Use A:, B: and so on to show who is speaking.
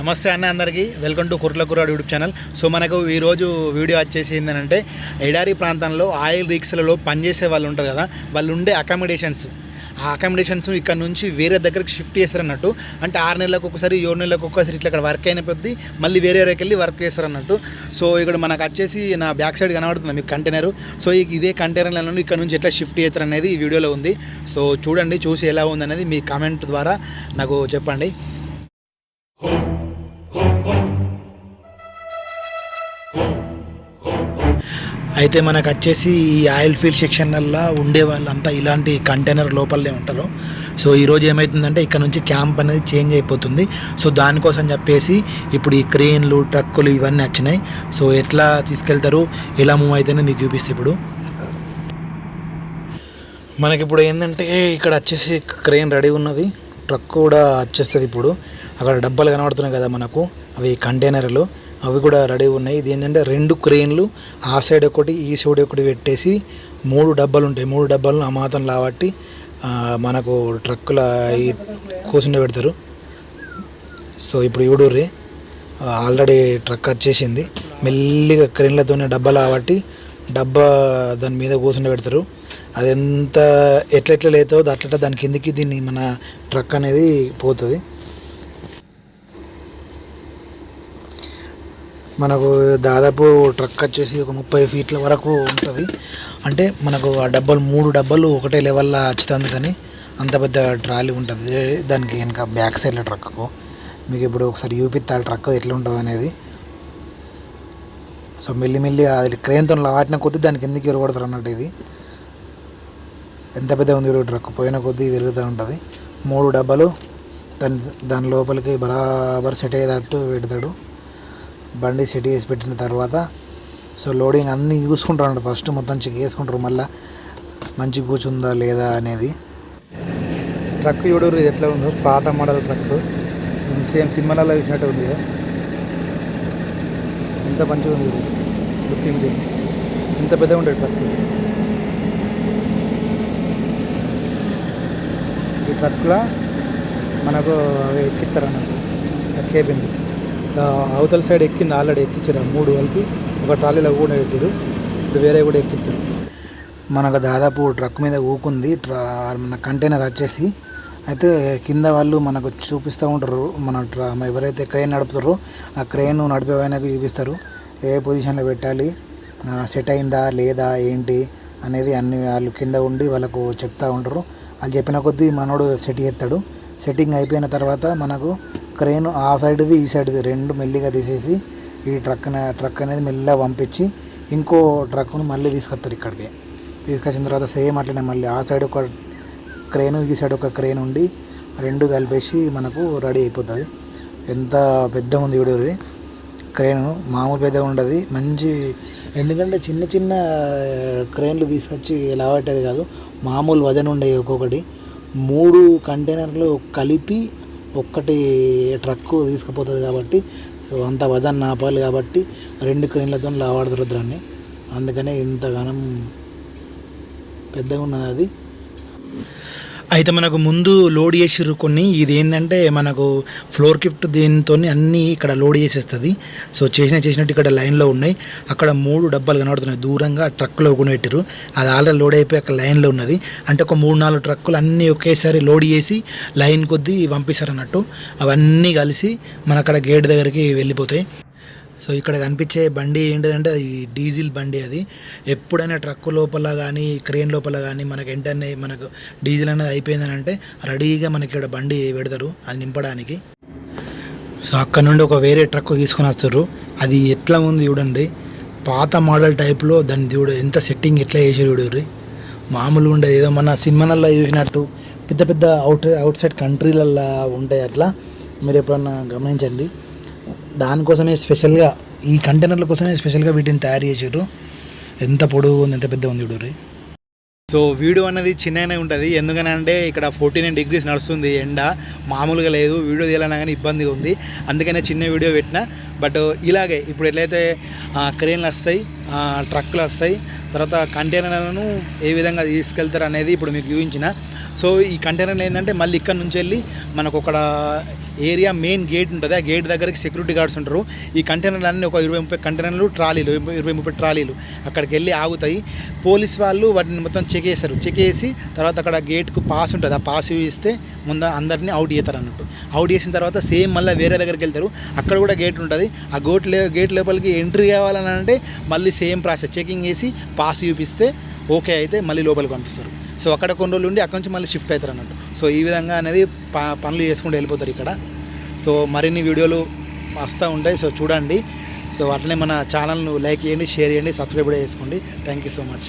A: నమస్తే అన్న అందరికీ. వెల్కమ్ టు కుర్ల కుర్రాడు యూట్యూబ్ ఛానల్. సో మనకు ఈరోజు వీడియో వచ్చేసి ఏంటంటే ఎడారి ప్రాంతంలో ఆయిల్ రీక్స్లలో పనిచేసే వాళ్ళు ఉంటారు కదా వాళ్ళు ఉండే అకామిడేషన్స్ ఆ అకామిడేషన్స్ ఇక్కడ నుంచి వేరే దగ్గరికి షిఫ్ట్ చేస్తారన్నట్టు. అంటే ఆరు నెలలకు ఒకసారి ఏడు నెలలకు ఒకసారి ఇట్లా ఇక్కడ వర్క్ అయిన కొద్దీ మళ్ళీ వేరే వేరేకి వెళ్ళి వర్క్ చేస్తారన్నట్టు. సో ఇక్కడ మనకు వచ్చేసి నా బ్యాక్ సైడ్ కనబడుతుంది మీకు కంటైనర్ సో ఇదే కంటైనర్లను ఇక్కడ నుంచి ఎట్లా షిఫ్ట్ చేస్తారు అనేది ఈ వీడియోలో ఉంది. సో చూడండి చూసి ఎలా ఉంది అనేది మీ కామెంట్ ద్వారా నాకు చెప్పండి. Oh. అయితే మనకు వచ్చేసి ఈ ఆయిల్ ఫీల్డ్ సెక్షన్లల్లో ఉండే వాళ్ళంతా ఇలాంటి కంటైనర్ లోపలనే ఉంటారు. సో ఈరోజు ఏమవుతుందంటే ఇక్కడ నుంచి క్యాంప్ అనేది చేంజ్ అయిపోతుంది. సో దానికోసం చెప్పేసి ఇప్పుడు ఈ క్రెయిన్లు ట్రక్కులు ఇవన్నీ వచ్చినాయి. సో ఎట్లా తీసుకెళ్తారు ఎలా మూవ్ అయితేనే మీకు చూపిస్తే ఇప్పుడు. మనకి ఇప్పుడు ఏంటంటే ఇక్కడ వచ్చేసి క్రెయిన్ రెడీ ఉన్నది. ట్రక్ కూడా వచ్చేస్తుంది ఇప్పుడు. అక్కడ డబ్బాలు కనబడుతున్నాయి కదా మనకు. అవి కంటైనర్లు. అవి కూడా రెడీ ఉన్నాయి. ఇది ఏంటంటే రెండు క్రెయిన్లు ఆ సైడ్ ఒకటి ఈ సైడ్ ఒకటి పెట్టేసి మూడు డబ్బాలు ఉంటాయి. మూడు డబ్బాలను ఆ మాత్రం లాబట్టి మనకు ట్రక్కుల ఈ కూర్చుండే పెడతారు. సో ఇప్పుడు ఇవిడూరి ఆల్రెడీ ట్రక్ వచ్చేసింది. మెల్లిగా క్రెయిన్లతోనే డబ్బా కాబట్టి డబ్బా దాని మీద కూర్చుండి పెడతారు. అది ఎంత ఎట్లెట్ల ఎట్లా లేదో అట్లా దాని కిందికి దీన్ని మన ట్రక్ అనేది పోతుంది. మనకు దాదాపు ట్రక్ వచ్చేసి ఒక ముప్పై ఫీట్ల వరకు ఉంటుంది. అంటే మనకు ఆ డబ్బాలు మూడు డబ్బాలు ఒకటే లెవెల్లో వచ్చుతుంది కానీ అంత పెద్ద ట్రాలీ ఉంటుంది. దానికి వెనక బ్యాక్ సైడ్లో ట్రక్కు మీకు ఇప్పుడు ఒకసారి చూపిస్తా ట్రక్ ఎట్లా ఉంటుంది అనేది. సో మెల్లిమెల్లి అది క్రేన్తో లాటిన కొద్దీ దానికి ఎందుకు ఎరగొడతారు అన్నట్టు ఇది. ఎంత పెద్ద ఉంది చూడు ట్రక్ పోయిన కొద్దీ విరుగుతూ ఉంటుంది. మూడు డబ్బాలు దాని దాని లోపలికి బరాబర్ సెట్ అయ్యేటట్టు పెడతాడు. బండి సెట్ చేసి పెట్టిన తర్వాత సో లోడింగ్ అన్నీ చూసుకుంటారు ఫస్ట్ మొత్తం చెక్ చేసుకుంటారు మళ్ళీ మంచి కూర్చుందా లేదా అనేది. ట్రక్ చూడరు ఇది ఎట్లా ఉందో పాత మోడల్ ట్రక్. సేమ్ సినిమాలలో చూసినట్టు ఉంది కదా. ఎంత మంచిగా ఉంది చూడు లుకింగ్ ఎంత పెద్దగా ఉంటుంది ట్రక్. ఈ ట్రక్లో మనకు అవి ఎక్కిస్తారు అన్నట్టు కేబిన్ అవతల సైడ్ ఎక్కింది ఆల్రెడీ ఎక్కించారు మూడు కలిపి. ఒక ట్రాలీలో కూడా పెట్టారు ఇప్పుడు వేరే కూడా ఎక్కిస్తారు మనకు దాదాపు ట్రక్ మీద ఊకుంది. ట్రా మన కంటైనర్ వచ్చేసి. అయితే కింద వాళ్ళు మనకు చూపిస్తూ ఉంటారు. మన ట్రా ఎవరైతే క్రెయిన్ నడుపుతారో ఆ క్రెయిన్ నడిపే ఆయనకు చూపిస్తారు. ఏ పొజిషన్లో పెట్టాలి? సెట్ అయిందా? లేదా? ఏంటి? అనేది అన్ని వాళ్ళు కింద ఉండి వాళ్ళకు చెప్తూ ఉంటారు. వాళ్ళు చెప్పిన కొద్దీ మనోడు సెట్ చేస్తాడు. సెట్టింగ్ అయిపోయిన తర్వాత మనకు క్రెయిన్ ఆ సైడ్ది ఈ సైడ్ది రెండు మెల్లిగా తీసేసి ఈ ట్రక్ ట్రక్ అనేది మెల్లగా పంపించి ఇంకో ట్రక్ను మళ్ళీ తీసుకొస్తారు ఇక్కడికి. తీసుకొచ్చిన తర్వాత సేమ్ అట్లనే మళ్ళీ ఆ సైడ్ ఒక క్రెయిన్ ఈ సైడ్ ఒక క్రెయిన్ ఉండి రెండు కలిపేసి మనకు రెడీ అయిపోతుంది. ఎంత పెద్ద ఉంది వీడియో క్రెయిన్ మామూలు పెద్దగా ఉండదు. మంచి ఎందుకంటే చిన్న చిన్న క్రెయిన్లు తీసుకొచ్చి లావట్టేది కాదు. మామూలు వజన్ ఉండేవి ఒక్కొక్కటి. మూడు కంటైనర్లు కలిపి ఒక్కటి ట్రక్ తీసుకుపోతుంది కాబట్టి సో అంత వజన్ నాపాలి కాబట్టి రెండు క్రీన్లతో లావాడతారు దాన్ని అందుకనే ఇంతగానం పెద్దగా ఉన్నది అది. అయితే మనకు ముందు లోడ్ చేసిర్రు కొన్ని. ఇది ఏంటంటే మనకు ఫ్లోర్ గిఫ్ట్ దీంతో అన్నీ ఇక్కడ లోడ్ చేసేస్తుంది. సో చేసిన చేసినట్టు ఇక్కడ లైన్లో ఉన్నాయి. అక్కడ మూడు డబ్బాలు కనబడుతున్నాయి. దూరంగా ట్రక్లో కొని పెట్టారు అది ఆల్రెడీ లోడ్ అయిపోయి అక్కడ లైన్లో ఉన్నది. అంటే ఒక మూడు నాలుగు ట్రక్కులు అన్నీ ఒకేసారి లోడ్ చేసి లైన్ కొద్దీ పంపిస్తారు అన్నట్టు అవన్నీ కలిసి మన అక్కడ గేట్ దగ్గరికి వెళ్ళిపోతాయి. సో ఇక్కడ కనిపించే బండి ఏంటిదంటే అది డీజిల్ బండి అది. ఎప్పుడైనా ట్రక్ లోపల కానీ క్రేన్ లోపల కానీ మనకు వెంటనే మనకు డీజిల్ అనేది అయిపోయిందని అంటే రెడీగా మనకి ఇక్కడ బండి పెడతారు అది నింపడానికి. సో అక్కడ నుండి ఒక వేరే ట్రక్ తీసుకొని వస్తారు. అది ఎట్లా ఉంది చూడండి. పాత మోడల్ టైప్లో దాన్ని చూడు ఎంత సెట్టింగ్ ఎట్లా చేసారు చూడరు మామూలుగా ఉండేది ఏదో మన సినిమాలలో చూసినట్టు పెద్ద పెద్ద అవుట్ అవుట్ సైడ్ కంట్రీలల్లో ఉంటాయి అట్లా. మీరు ఎప్పుడన్నా గమనించండి. దానికోసమే స్పెషల్గా ఈ కంటైనర్ల కోసమే స్పెషల్గా వీటిని తయారు చేసారు ఎంత పొడవు ఉంది ఎంత పెద్ద ఉంది చూడరు సో వీడియో అనేది చిన్నగానే ఉంటుంది. ఎందుకనంటే ఇక్కడ ఫోర్టీ నైన్ డిగ్రీస్ నడుస్తుంది ఎండ. మామూలుగా లేదు. వీడియో తీయాలన్నా కానీ ఇబ్బందిగా ఉంది. అందుకనే చిన్న వీడియో పెట్టిన. బట్ ఇలాగే ఇప్పుడు ఎట్లయితే క్రేన్లు వస్తాయి ట్రక్కులు వస్తాయి తర్వాత కంటైనర్లను ఏ విధంగా తీసుకెళ్తారు అనేది ఇప్పుడు మీకు చూపించిన. సో ఈ కంటైనర్లు ఏంటంటే మళ్ళీ ఇక్కడ నుంచి వెళ్ళి మనకు ఒక ఏరియా మెయిన్ గేట్ ఉంటుంది. ఆ గేట్ దగ్గరికి సెక్యూరిటీ గార్డ్స్ ఉంటారు. ఈ కంటైనర్లు అన్నీ ఒక ఇరవై ముప్పై కంటైనర్లు ట్రాలీలు ఇరవై- ముప్పై ట్రాలీలు అక్కడికి వెళ్ళి ఆగుతాయి. పోలీస్ వాళ్ళు వాటిని మొత్తం చెక్ చేస్తారు. చెక్ చేసి తర్వాత అక్కడ గేట్కు పాస్ ఉంటుంది. ఆ పాస్ ఇస్తే ముందు అందరినీ అవుట్ చేస్తారు అన్నట్టు. అవుట్ చేసిన తర్వాత సేమ్ మళ్ళీ వేరే దగ్గరికి వెళ్తారు. అక్కడ కూడా గేట్ ఉంటుంది. ఆ గోట్ లే గేట్ లోపలికి ఎంట్రీ కావాలని అంటే మళ్ళీ సేమ్ ప్రాసెస్. చెకింగ్ చేసి పాస్ చూపిస్తే ఓకే అయితే మళ్ళీ లోపలికి పంపిస్తారు. సో అక్కడ కొన్ని రోజులు ఉండి అక్కడ నుంచి మళ్ళీ షిఫ్ట్ అవుతారు అన్నట్టు సో ఈ విధంగా అనేది ప పనులు చేసుకుంటూ వెళ్ళిపోతారు ఇక్కడ. సో మరిన్ని వీడియోలు వస్తూ ఉంటాయి. సో చూడండి. సో అట్లనే మన ఛానల్ను లైక్ చేయండి షేర్ చేయండి సబ్స్క్రైబ్ కూడా చేసుకోండి. Thank you so much